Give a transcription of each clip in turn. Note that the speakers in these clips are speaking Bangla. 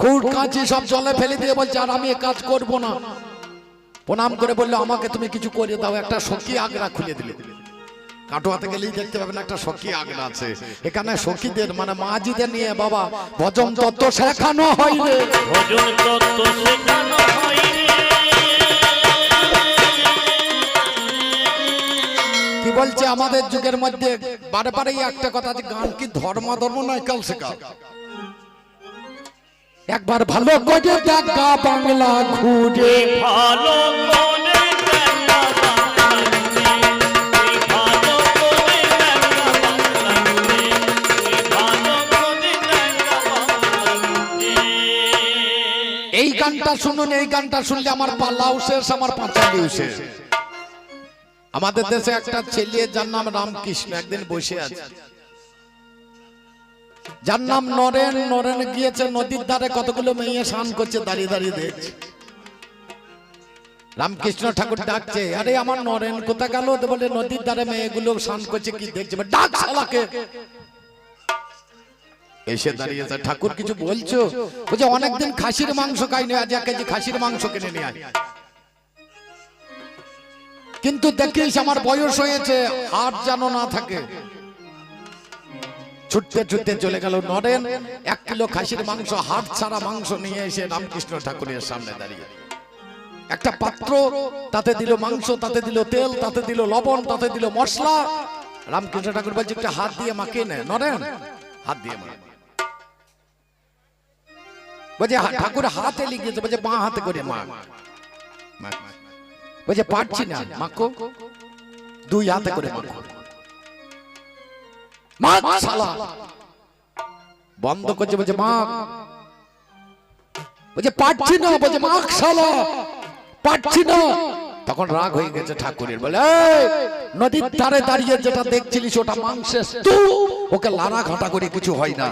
খুর কাঁচি সব জলে ফেলে দিয়ে বলছে আর আমি কাজ করব না। প্রণাম করে বলল আমাকে তুমি কিছু করে দাও একটা সখী আগরা খুলে দিলে। কাটোয়াতে গেলেই দেখতে পাবেন একটা সখী আগরা আছে। এখানে সখীদের মানে মাজিদের নিয়ে বাবা ভজন তত্ত্ব শেখানো হয় ভজন তত্ত্ব শেখানো হয় কি বলছে আমাদের যুগের মধ্যে? বারে বারেই একটা কথা আছে গান কি ধর্ম ধর্ম নয় কাল শেখা একবার ভালো করে দেখা বাংলা ঘুরে ভালো। এই গানটা শুনুন এই গানটা শুনলে আমার পাল্লাও শেষ আমার পাঁচালিও শেষ আমাদের দেশে একটা ছেলে যার নাম রামকৃষ্ণ একদিন বসে আছে যার নাম নরেন নরেন গিয়েছে নদীর ধারে, কতগুলো মেয়ে স্নান করছে, দাঁড়িয়ে দাঁড়িয়ে দেখছে। রামকৃষ্ণ ঠাকুর ডাকছে, আরে আমার নরেন কোথা গেল? বলে, নদীর ধারে মেয়েগুলো স্নান করছে, কি দেখছে? ডাক শালাকে। এসে দাঁড়িয়েছে ঠাকুর, কিছু বলছো? বলছে, অনেকদিন খাসির মাংস খাইনি, আজ এক কেজি খাসির মাংস কিনে নিয়ে আয়। কিন্তু দেখিস, আমার বয়স হয়েছে, আর যেন না থাকে। ছুটতে ছুটতে চলে গেল নরেন। এক কিলো খাসির মাংস হাট ছাড়া মাংস নিয়ে এসে রামকৃষ্ণ ঠাকুরের সামনে দাঁড়িয়ে। একটা পাত্র, তাতে দিল মাংস, তাতে দিল তেল, তাতে দিল লবণ, তাতে দিল মশলা। রামকৃষ্ণ ঠাকুর বলছে, একটা হাত দিয়ে মাখিয়ে নে, নরেন। হাত দিয়ে মা বলছে ঠাকুর হাতে লিখেছে বলছে, বাঁ হাতে করে মা বলছে, পারছি না, মাখো। দুই হাতে করে মাখো। শালা বন্ধ করছে বলছে মাখ বলছে, পারছি না, বলছে মাখ শালা পারছি না। তখন রাগ হয়ে গেছে ঠাকুরের বলে নদীর ধারে দাঁড়িয়ে যেটা দেখছিলিস, ওটা মাংসের। ওকে লারা ঘাটা করে কিছু হয় না।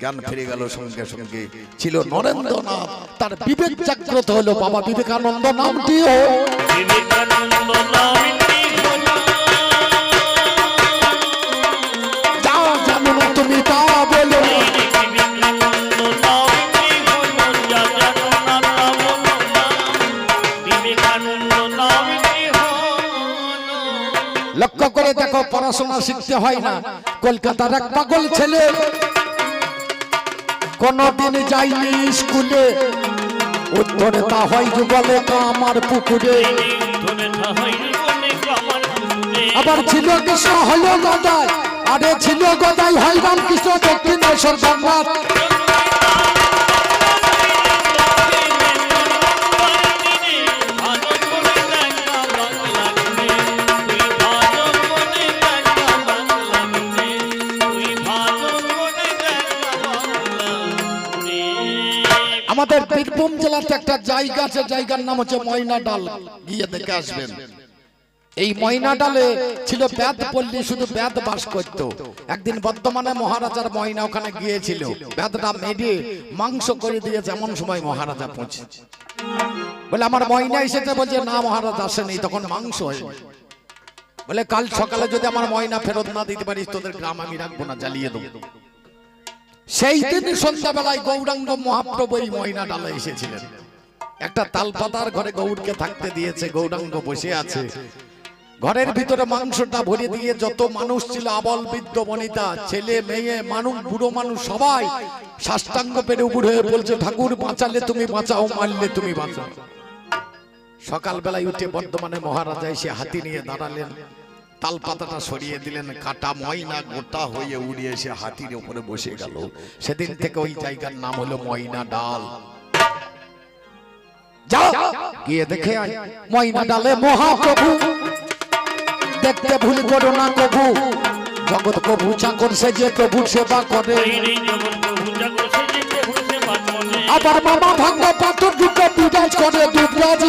জ্ঞান ফিরে গেল সঙ্গে সঙ্গে। ছিল নরেন্দ্রনাথ, তার বিবেক জাগ্রত হলো। বাবা বিবেকানন্দ নামটিও। বিবেকানন্দ নামটি লক্ষ্য করে দেখো, পড়াশোনা শিখতে হয় না। কলকাতার এক পাগল ছেলে কোনদিন যাইনি স্কুলে। উত্তরে তা হয় যুগলে আমার পুকুরে। আবার ছিল কৃষ্ণ হলো গদাই, আরে ছিল গদাই হয় রামকৃষ্ণ দক্ষিণেশ্বর সম্রাট আমাদের বীরভূম জেলাতে একটা জায়গা আছে, জায়গার নাম হচ্ছে ময়না ডাল। গিয়ে দেখে আসবেন। এই ময়না ডালে ছিল ব্যাদ পল্লী, শুধু ব্যাদ বাস করত। একদিন বর্তমানে মহারাজার ময়না ওখানে গিয়েছিল। ব্যাদটা মেরে মাংস করে দিয়েছে এমন সময় মহারাজা পৌঁছে বলে, আমার ময়না এসেছে। বলছে, না মহারাজ, আসেনি। তখন মাংস হয়ে বলে, কাল সকালে যদি আমার ময়না ফেরত না দিতে পারিস, তোদের গ্রাম আমি রাখব না, জ্বালিয়ে দেবো। সেই দিন সন্ধ্যাবেলায় গৌরাঙ্গ মহাপ্রভু এই ময়না ডালে এসেছিলেন। একটা তালপাতার ঘরে গৌরকে থাকতে দিয়েছে গৌরাঙ্গ বসে আছে। ঘরের ভিতরে মাংসটা ভরে দিয়ে যত মানুষ ছিল আবল বৃদ্ধ বনিতা ছেলে মেয়ে মানুষ বুড়ো মানুষ সবাই সাষ্টাঙ্গ পেরে উপর হয়ে বলছে ঠাকুর বাঁচালে তুমি বাঁচাও মারলে তুমি বাঁচাও। সকালবেলায় উঠে বর্ধমানে মহারাজা এসে হাতি নিয়ে দাঁড়ালেন। তাল পাতাটা সরিয়ে দিলেন কাটা ময়না গোটা হয়ে উড়ে এসে হাতির উপরে বসে গেল। সেদিন থেকে ওই জায়গার নাম হলো ময়না ডাল। যাও গিয়ে দেখে আয় ময়না ডালে মহাপ্রভু। দেখতে ভুল করো না কভু জগৎ প্রভু চাকর সে যে প্রভু প্রভু সেবা করে। আবার মামা ভাঙ্গ পাথর দুটো পূজা করে দুবরাজ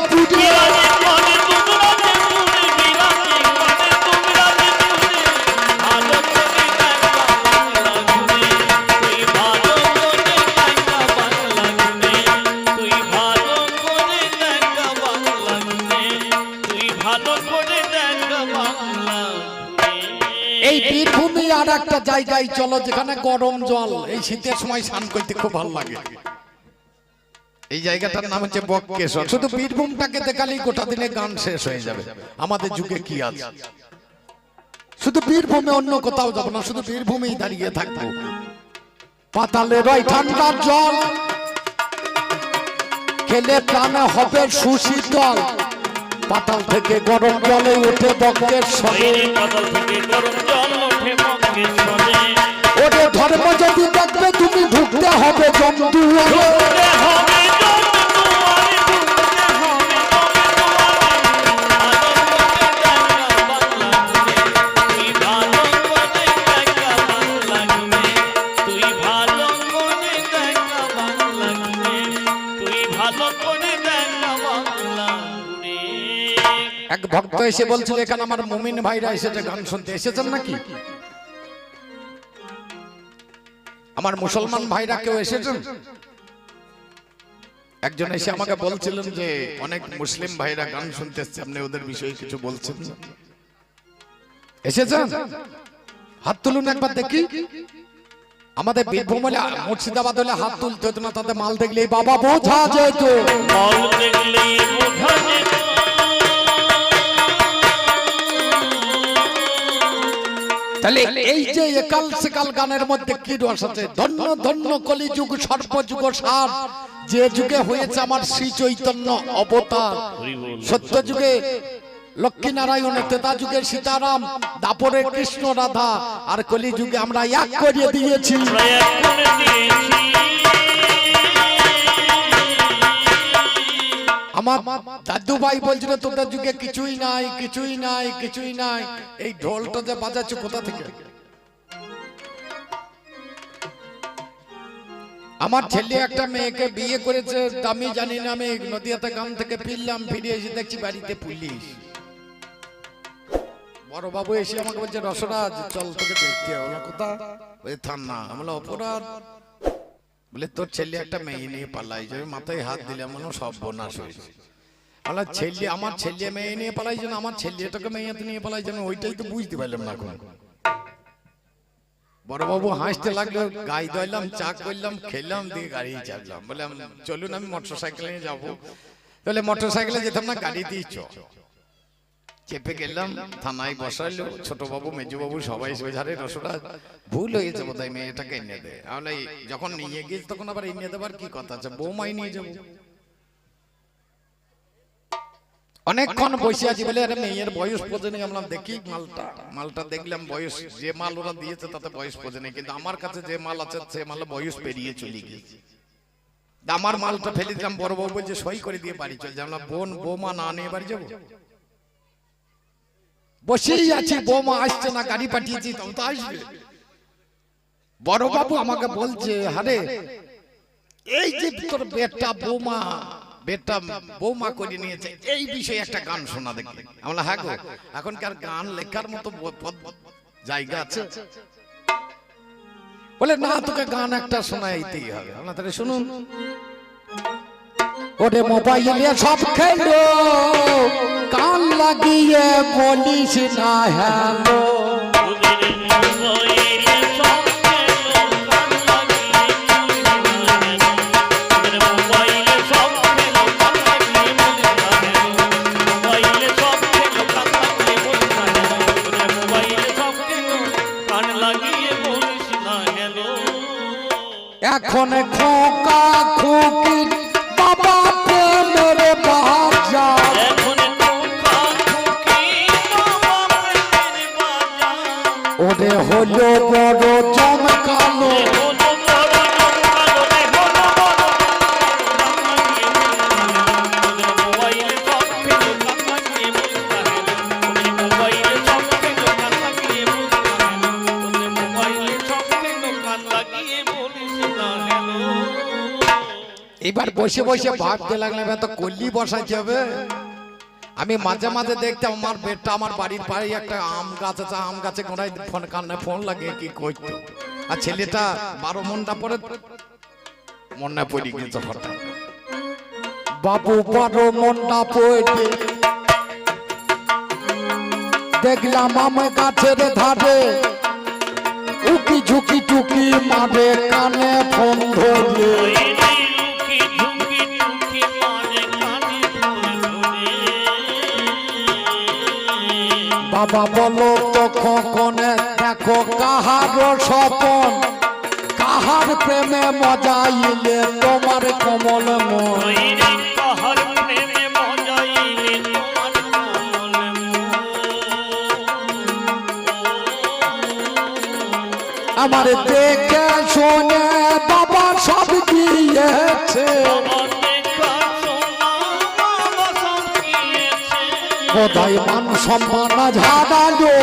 জায়গায় চলো যেখানে গরম জল, এই শীতের সময় স্নান করতে খুব ভালো লাগে। এই জায়গাটার নাম হচ্ছে বক্কেশ্বর। শুধু বীরভূমটাকে দেখালেই গোটা দিনে গান শেষ হয়ে যাবে। আমাদের যুগে কি আছে? শুধু বীরভূমে অন্য কোথাও যাব না, শুধু বীরভূমেই দাঁড়িয়ে থাকব। পাতালে রয় ঠান্ডা জল, খেলে প্রাণে হবে সুশীতল। পাতাল থেকে গরম জলে উঠে বক্কেশ্বরে বাইরে পাতাল থেকে গরম জল ওঠে মঙ্গেশ্বরে ওরে ধর্ম যদি দেখবে তুমি ঢুকতে হবে জমদুয়ারে। তুই ভালো করে এক ভক্ত এসে বলছিল এখানে আমার মুমিন ভাইরা এসেছে গান শুনতে এসেছেন নাকি? আমার মুসলমান ভাইরা কেউ এসেছেন? একজন এসে আমাকে বলছিলেন যে অনেক মুসলিম ভাইরা গান শুনতে এসছে। আপনি ওদের বিষয়ে কিছু বলছেন? এসেছেন? হাত তুলুন একবার দেখি। আমাদের বীরভূম হলে মুর্শিদাবাদ হলে হাত তুলতে হতো না তাদের মাল দেখলে বাবা বোঝা যেত। মল দেখলেই বোঝা যেত। তাহলে এই যে একাল সেকাল গানের মধ্যে কি রস আছে ধন্য ধন্য কলিযুগ সর্বযুগ সার যে যুগে হয়েছে আমার শ্রী চৈতন্য অবতার সত্য যুগে লক্ষ্মী নারায়ণ তেতা যুগে সীতারাম দাপরে কৃষ্ণ রাধা আর কলিযুগে আমরা এক করিয়ে দিয়েছি আমার দাদু ভাই বলছিল, তোদের যুগে কিছুই নাই কিছুই নাই কিছুই নাই। এই ঢোলটা যে বাজাচ্ছ কোথা থেকে? আমার ছেলে একটা মেয়েকে বিয়ে করেছে, আমি জানি না, আমি নদিয়াতে গ্রাম থেকে ফিরলাম, ফিরে এসে দেখছি বাড়িতে পুলিশ। বড় বাবু এসে আমাকে বলছে, রসরাজ, চল তোকে দেখতে হবে। কোথা ওই থানা। আমরা অপরাধ? বলে, তোর ছেলে একটা মেয়ে নিয়ে পালাই যাবে, মাথায় হাত দিলে মনে সব বোনাস হয়েছে। আমার ছেলে আমার ছেলে মেয়ে নিয়ে পালাই যেন, আমার ছেলেটাকে মেয়েতে নিয়ে পালাই যেন, ওইটাই তো বুঝতে পারলাম না এখন। বড়বাবু হাসতে লাগল, গাই দইলাম চা করলাম, খেলাম, দিয়ে গাড়ি চাপলাম বললাম, চলুন, আমি মোটর সাইকেলে যাব। তাহলে মোটর সাইকেলে যেতাম না গাড়ি দিয়ে চেপে গেলাম থানায় বসাইলো ছোট বাবু মেজু বাবু সবাই সোজারে রসরা ভুল হয়েছে বোধহয় মেয়েটাকে এনে দে তাহলে যখন নিয়ে গিয়েছি তখন আবার এনে দেবার কি কথা? আছে বৌমাই নিয়ে যাব। অনেকক্ষণ বসে আছি বলে আরে মেয়ের বয়স পর্যন্ত আমরা দেখি মালটা মালটা দেখলাম বয়স যে মাল ওরা দিয়েছে তাতে বয়স পর্যন্ত কিন্তু আমার কাছে যে মাল আছে সে মাল বয়স পেরিয়ে চলে গিয়েছে আমার মালটা ফেলে দিলাম বড় বউ বলছে সই করে দিয়ে বাড়ি চলে যাব বোন বৌমা না নিয়ে বাড়ি যাব বসেই আছি বৌমা আসছে না গাড়ি পাঠিয়েছি তবে তো আসবে। বড় বাবু আমাকে বলছে হারে এই যে তোর বেটা বৌমা বেটা বৌমা করে নিয়েছে এই বিষয়ে একটা গান শোনা দেখি। আমরা হ্যাঁ গো এখনকার গান লেখার মতো জায়গা আছে? বলে না তোকে গান একটা শোনাইতেই হবে। আমরা তাহলে শুনুন। ওরে মোবাইলে সব খেলো। কান লাগিয়ে বলিস না হ্যালো ওদের মোবাইলে সব খেলো, কান লাগিয়ে বলিস না hello। এবার বসে বসে ভাবতে লাগলাম এত কল্লি বসাইতে হবে আমি মাঝে মাঝে দেখতাম আমার বেডটা আমার বাড়ির পাড়ে একটা আম গাছ আছে আম গাছে গোড়ায় ফোন কানে ফোন লাগিয়ে কি করতো আর ছেলেটা বারো মনটা পরে মনটা পড়ে গেছে হঠাৎ। বাবু বারো মনটা পড়ে দেখলাম আম গাছের ধারে উকি ঝুঁকি টুকি মাঠে কানে ফোন ধরে বাবা বলো তো কখনে দেখো কাহার স্বপন কাহার প্রেমে মজাইলে তোমার কমল মন। না তাকিয়ে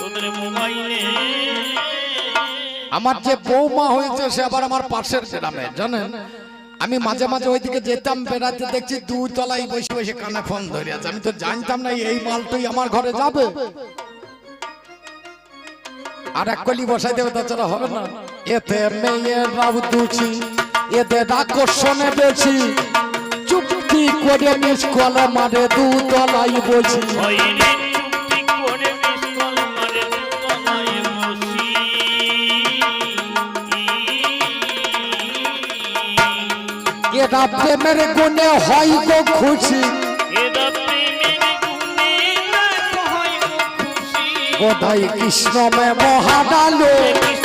তোদের মোবাইলে আমার যে বৌমা হয়েছে সে আবার আমার পাশের গ্রামে জানেন? আমি মাঝে মাঝে ওইদিকে যেতাম বেড়াতে দেখছি দুই তলায় বসে বসে কানে ফোন ধরে আছে। আমি তো জানতাম না এই মালটাই আমার ঘরে যাবে। আর এক কলি বসাই দেবে তাছাড়া হবে না। এতে মেয়েরাও দুচি এতে আকর্ষণে বেশি। চুক্তি করে মিস কলে মারে দু তলাই এরা প্রেমের গুণে হয় গো খুশি। বোধ কৃষ্ণ কৃষ্ণমে মহাডালো কৃষ্ণপুরের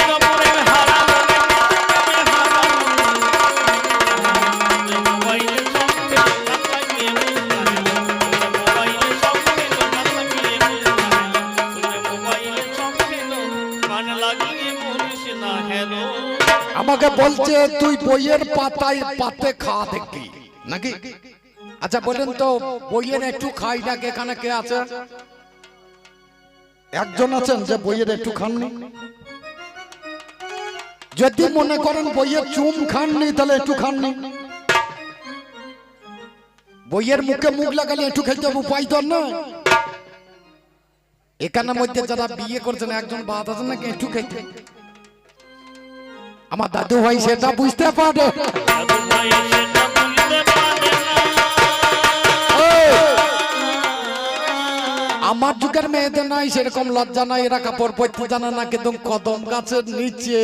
আমাকে বলছে তুই বইয়ের পাতায় পাতে খাওয়া দেখবি নাকি? আচ্ছা বলেন তো বইয়ের একটু খাই না এখানে কে আছে একজন আছেন যে বইয়ের একটু খাননি? যদি মনে করেন বইয়ের চুম খাননি তাহলে একটু খাননি। বইয়ের মুখে মুখ লাগালে একটু খেতে উপায় তো না এখানের মধ্যে যারা বিয়ে করছেন একজন বাদ আছেন নাকি? একটু খেতে আমার দাদু ভাই সেটা বুঝতে পারে। আমার যুগের মেয়েদের নাই, সেরকম লজ্জা নাই, এরা কাপড় পরতে জানে না, কিন্তু কদম গাছের নিচে।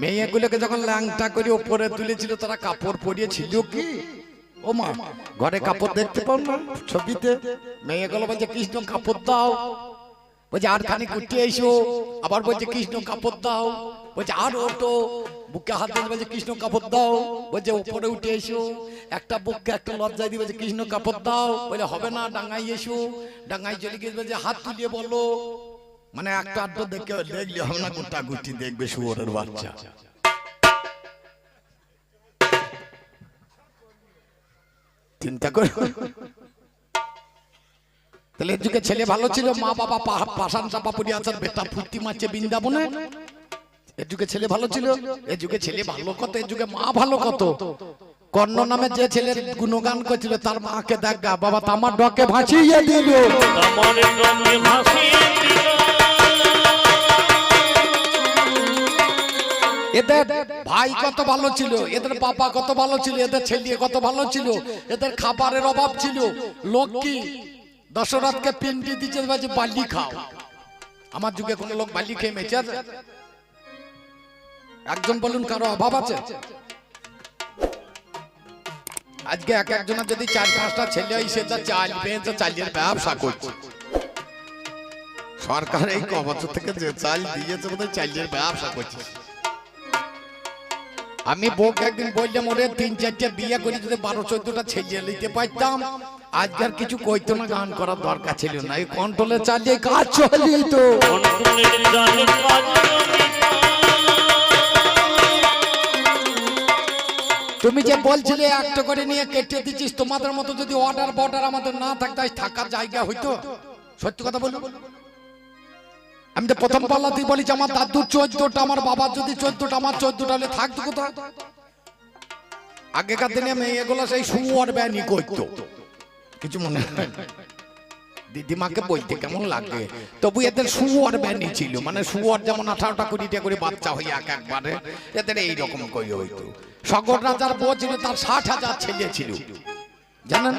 মেয়েগুলোকে যখন ল্যাংটা করে উপরে তুলেছিল, তারা কাপড় পরিয়েছিল কি? ও মা, ঘরে কাপড় দেখতে পাও না ছবিতে? মেয়েগুলো বলছে, কৃষ্ণ, কাপড় দাও। বলছে, আর খানি কুটিয়ে এসো। আবার বলছে, কৃষ্ণ, কাপড় দাও। বলছে, আর ওটো বুকে হাত দিয়ে বলছে, কৃষ্ণ কাপড় দাও। বলছে উপরে উঠে এসো। একটা বুককে একটা লজ্জায় দিয়ে বলছে, কৃষ্ণ কাপড় দাও। বলে, হবে না ডাঙ্গাই এসো। ডাঙ্গাই চলে গিয়ে বলছে, হাত তুলিয়ে বলো। মানে একটা আড্ডা দেখে দেখলে হবে না, গোটা গুটি দেখবে শুয়োরের বাচ্চা। চিন্তা করে। তাহলে যুগে ছেলে ভালো ছিল, মা বাবা পাশান চাপা পড়ে আসার বেটা ফুর্তি মারছে বৃন্দাবনে। যুগে ছেলে ভালো ছিল এর যুগে ছেলে ভালো কত এর যুগে মা ভালো কত। কর্ণ নামে যে ছেলের গুণগান করছিল তার মাকে দেখ বাবা তামার ডকে ভাসিয়ে দিল। এদের ভাই কত ভালো ছিল এদের বাবা কত ভালো ছিল এদের ছেলে কত ভালো ছিল এদের খাবারের অভাব ছিল। লোক কি দশরথকে পিন্ডি দিচ্ছে বালি খাও। আমার যুগে কোন লোক বালি খেয়ে মেচে একজন বলুন কারও অভাব আছে? আজকে এক একজনের যদি চার পাঁচটা ছেলে হয়, সে যা চাল পেয়েছে চালের ব্যবসা করছে। সরকার এই ক বছর থেকে যে চাল দিয়েছে, বোধহয় চালের ব্যবসা করছে। আমি বউকে একদিন বললাম, ওরে, তিন চারটে বিয়ে করে যদি বারো চোদ্দটা ছেলে নিতে পারতাম, আজকে আর কিছু কইতো না, গান করার দরকার ছিল না। এই কন্ট্রোলে চালিয়ে কাজ চলিয়ে তো। তুমি যে বলছিলে একটা করে নিয়ে কেটে দিচ্ছিস তোমাদের মতো যদি অর্ডার বর্ডার আমাদের না থাকতো থাকার জায়গা হইতো। সত্যি কথা বলো আমি তো প্রথম পাল্লাতেই বলি যে আমার দাদুর চোদ্দটা আমার বাবার যদি চোদ্দটা আমার চোদ্দটা হলে থাকতো কোথায়? আগেকার দিনে মেয়েগুলো সেই সুয়ার ব্যানি করতো। কিছু মনে হয়। দিদিমাকে বলতে কেমন লাগে? তবু এদের শুয়োর ব্যানি ছিল মানে শুয়োর যেমন আঠারোটা কুড়িটা করে বাচ্চা হয়ে এক একবারে এদের এইরকম করে হইতো। সগর রাজার বউ ছিল তার ষাট হাজার ছেলে ছিল। জানেন?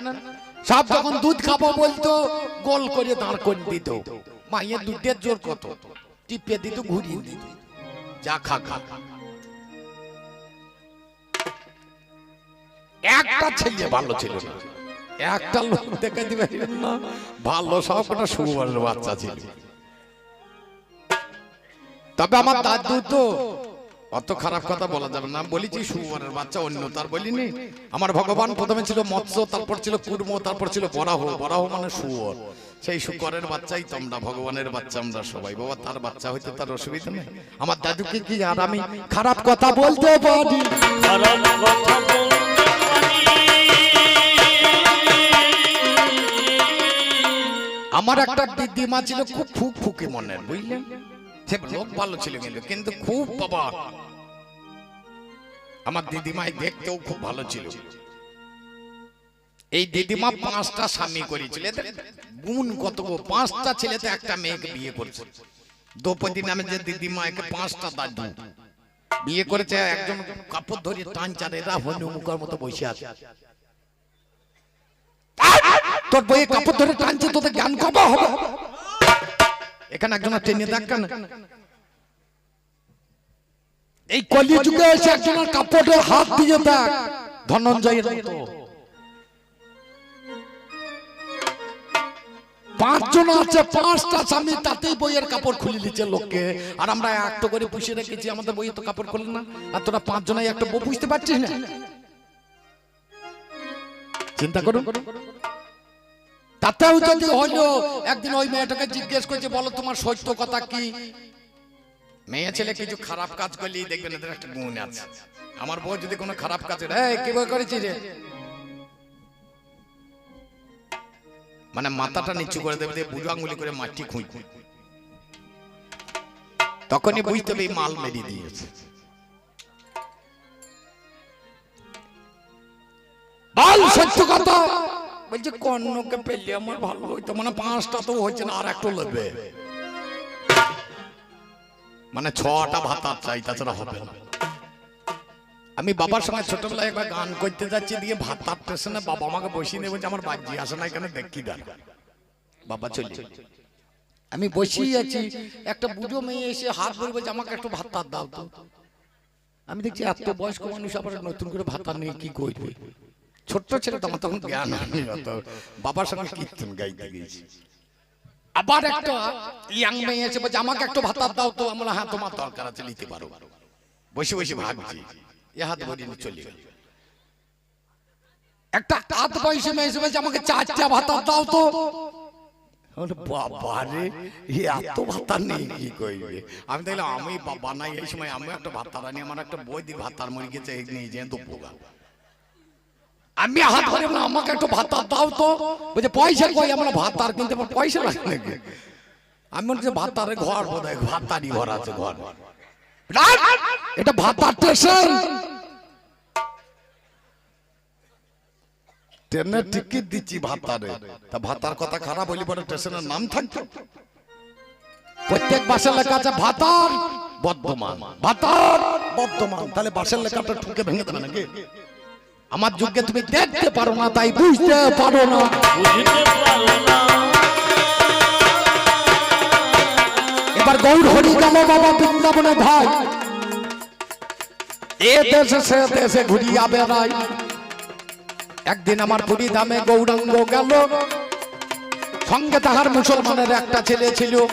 সব যখন দুধ খাব বলতো গোল করে দাঁড় করে দিত। মাইয়ের দুধের জোর কত? টিপে দিত ঘুরিয়ে দিত। যা খা খা। একটা ছেলে ভালো ছিল না। একটা লোক দেখে দিবে, না, ভালো সব কটা সুবর্ণ বাচ্চা ছিল। তবে আমার দাদু তো অত খারাপ কথা বলা যাবে না। বলেছি সুবর্ণের বাচ্চা, অন্য তার বলিনি। আমার ভগবান প্রথমে ছিল মৎস্য, তারপর ছিল কুর্ম তারপর ছিল বরাহ। বরাহ মানে শুয়োর। সেই শুকরের বাচ্চাই তোমরা, ভগবানের বাচ্চা আমরা সবাই। বাবা, তার বাচ্চা হইতে তার অসুবিধা নেই। আমার দাদুকে কি আর আমি খারাপ কথা বলতে পারি? আমার একটা দিদিমা ছিল খুব ফুক ফুকে মনের, বুঝলেন? সে লোক ভালো ছিল কিন্তু কিন্তু খুব বাবা। আমার দিদিমাই দেখতেও খুব ভালো ছিল। এই দিদিমা পাঁচটা স্বামী করেছিল। গুণ কত? পাঁচটা ছেলেতে একটা মেয়েকে বিয়ে করেছে। দ্রৌপদী নামে যে দিদিমা একে পাঁচটা দাদু। বিয়ে করেছে, একজন কাপড় ধরে টানচার এরা হনুমুখের মতো বসে আছে। তোর বইয়ে কাপড় ধরে টানছে, তোদের জ্ঞান কবা হবে। এখানে একজন টেনে দেখ কেন? এই কলি যুগে এসে একজনের কাপড়ে হাত দিয়ে দেখ, ধনঞ্জয়ের মতো। পাঁচজন আছে, পাঁচটা স্বামী, তাতেই বইয়ের কাপড় খুলে দিচ্ছে লোককে। আর আমরা একটা করে পুষে রেখেছি, আমাদের বইয়ে তো কাপড় খুলে না। আর তোরা পাঁচজনাই একটা বউ বুঝতে পারছিস না? চিন্তা করুন। তাতেও যদি হলো একদিন ওই মেয়েটাকে জিজ্ঞেস করছে বলো তোমার সত্য কথা কি? মেয়ে ছেলে কিছু খারাপ কাজ করলেই দেখবেন এদের একটা গুণ আছে। আমার বউ যদি কোনো খারাপ কাজ কি বই করেছিস রে? মানে মাথাটা নিচু করে দেবে দিয়ে বুঝো আঙ্গুলি করে মাটি খুঁই তখনই বুঝতে হবে মাল মেরিয়ে দিয়েছে। বল সত্য কথা। বলছে কর্ণকে পেলে আমার ভালো হইতো। মানে পাঁচটা তো হচ্ছে না আর একটু নেবে মানে ছটা ভাতার চাই তাছাড়া হবে না। আমি বাবার সঙ্গে ছোটবেলায় একবার গান করতে যাচ্ছি দিয়ে ভাতার স্টেশনে বাবা আমাকে বসিয়ে নেবে আমার বাজি আসে না এখানে দেখি দাঁড়। বাবা চলে আমি বসেই আছি একটা বুড়ো মেয়ে এসে হাত ধরে বলছে আমাকে একটু ভাতার দাও তো। আমি দেখছি এত বয়স্ক মানুষ আবার নতুন করে ভাতা নিয়ে কি করবে? ছোট্ট ছেলে তো আমার তখন জ্ঞান হয়নি অত বাবার সঙ্গে কীর্তন গাইতে গেছি আবার একটা ইয়াং মেয়ে এসে বলছে আমাকে একটু ভাতার দাও তো। আমরা হ্যাঁ তোমার দরকার আছে নিতে পারো। বসে বসে ভাবছি এ হাত ভরিয়ে নিয়ে চলে গেল। একটা আধ বয়সে মেয়ে এসে বলছে আমাকে চারটা ভাতার দাও তো। আমি বাবা রে এ এত ভাতা নেই কি করবে? আমি দেখলাম আমি বাবা নাই এই সময় আমি একটা ভাতার আনি আমার একটা বই দিয়ে ভাতার মরে গেছে এই নিয়ে যেয়ে তো পোকা আমি হাত ধরে বললাম, আমাকে একটু ভাতার দাও তো। বলছে পয়সা কই? আমরা ভাতার কিনতে আমার পয়সা লাগে নাকি? আমি হচ্ছে ভাতারে ঘর বোধ হয় ভাতারই ঘর আছে ঘর! এটা ভাতার স্টেশন ট্রেনের টিকিট দিচ্ছি ভাতারে। তা ভাতার কথা খারাপ হইলে পরে স্টেশনের নাম থাকতো প্রত্যেক বাসের লেখা আছে ভাতার বর্ধমান। ভাতার বর্ধমান। তাহলে বাসের লেখাটা ঠুকে ভেঙে দেবে নাকি? আমার যুগে তুমি দেখতে পারো না তাই বুঝতে পারো না। এবার গৌর হরি গেল বাবা বৃন্দাবনে ভাই। এ দেশে সে দেশে ঘুরিয়া বেড়াই। একদিন আমার পুরী ধামে গৌরাঙ্গ গেল। সঙ্গে তাহার মুসলমানের একটা ছেলে ছিল।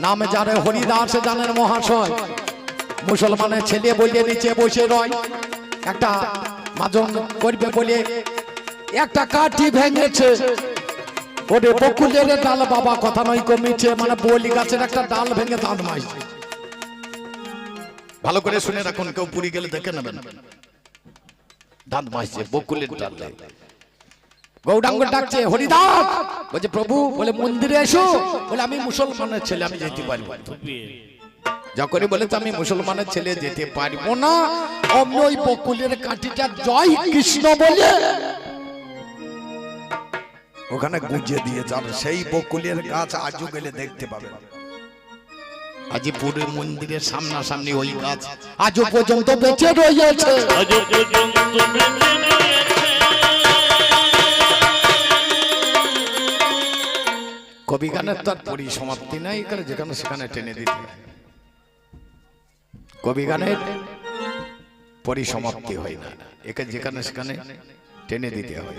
নামে যারে হরিদাস জানেন মহাশয়। মুসলমানের ছেলে বলে নিচে বসে রয়। একটা মাজন করবে বলে একটা কাঠি ভেঙেছে। ওরে বকুলের ডাল বাবা, কথা নয় কমিছে মানে বলি গাছের একটা ডাল ভেঙে দাঁত মাইছে। ভালো করে শুনে রাখুন, কেউ পুরী গেলে দেখে নেবেন। দাঁত মাইছে বকুলের ডাল। গৌরাঙ্গ ডাকছে, হরিদাস! বলছে, প্রভু, বলে মন্দিরে এসো। বলে, আমি মুসলমানের ছেলে, আমি যেতে পারব। যখনই বলেছে আমি মুসলমানের ছেলে যেতে পারব না অমনি ওই বকুলের কাঠিটা জয় কৃষ্ণ বলে ওখানে গুঁজে দিয়েছে আর সেই বকুলের গাছ আজও গেলে দেখতে পাবেন আজিপুরের মন্দিরের সামনাসামনি ওই গাছ আজও পর্যন্ত বেঁচে রয়েছে। আজ পর্যন্ত বেঁচে রয়েছে। কবি গানের তার পরিসমাপ্তি নাই এখানে যেখানে সেখানে টেনে দিতে। কবি গানের পরিসমাপ্তি হয় না। একে যেখানে সেখানে টেনে দিতে হয়।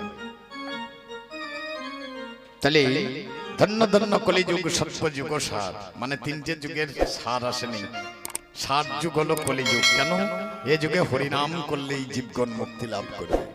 তাহলে ধন্য ধন্য কলিযুগ সত্যযুগ সার। মানে তিনটে যুগের সার আসেনি। সার যুগ হলো কলিযুগ। কেন? এ যুগে হরিনাম করলেই জীবগণ মুক্তি লাভ করবে।